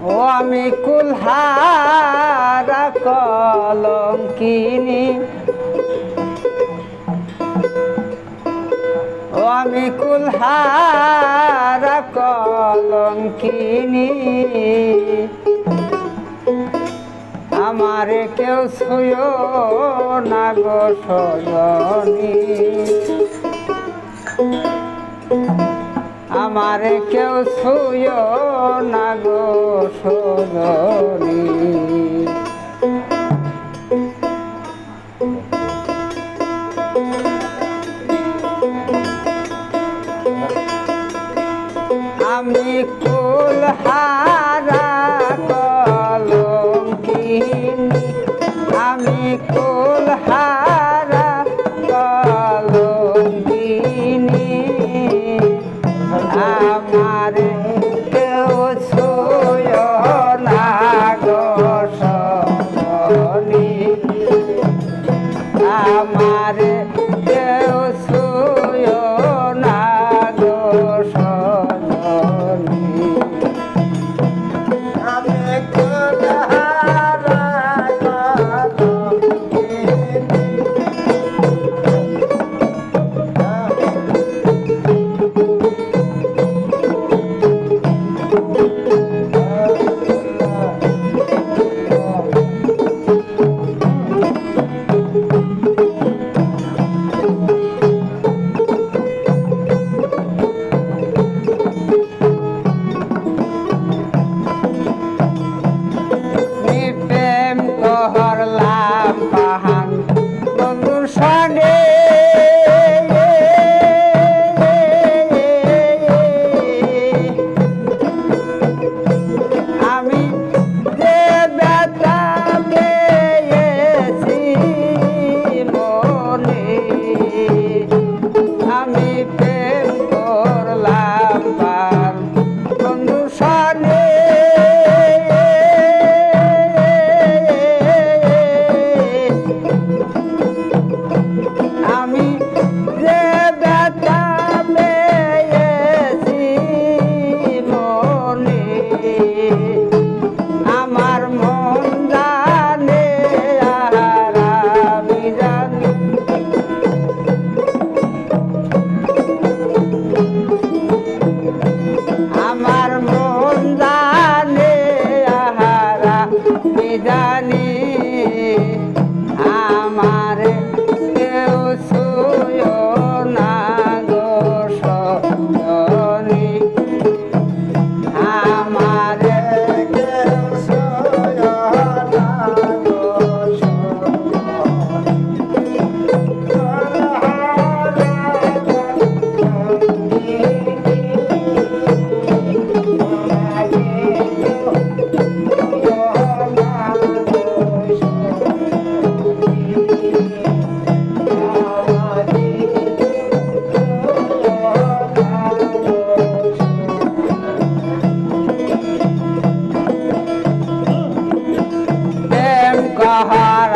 ও আমি কুলহার কলম কিনি ও আমি কুলহার কলম কিনি আমারে কেউ ছুয় না গো সজনী। আমার কেউ শুয় না গো সুদরি আমি কুলহা ಆಹಾರ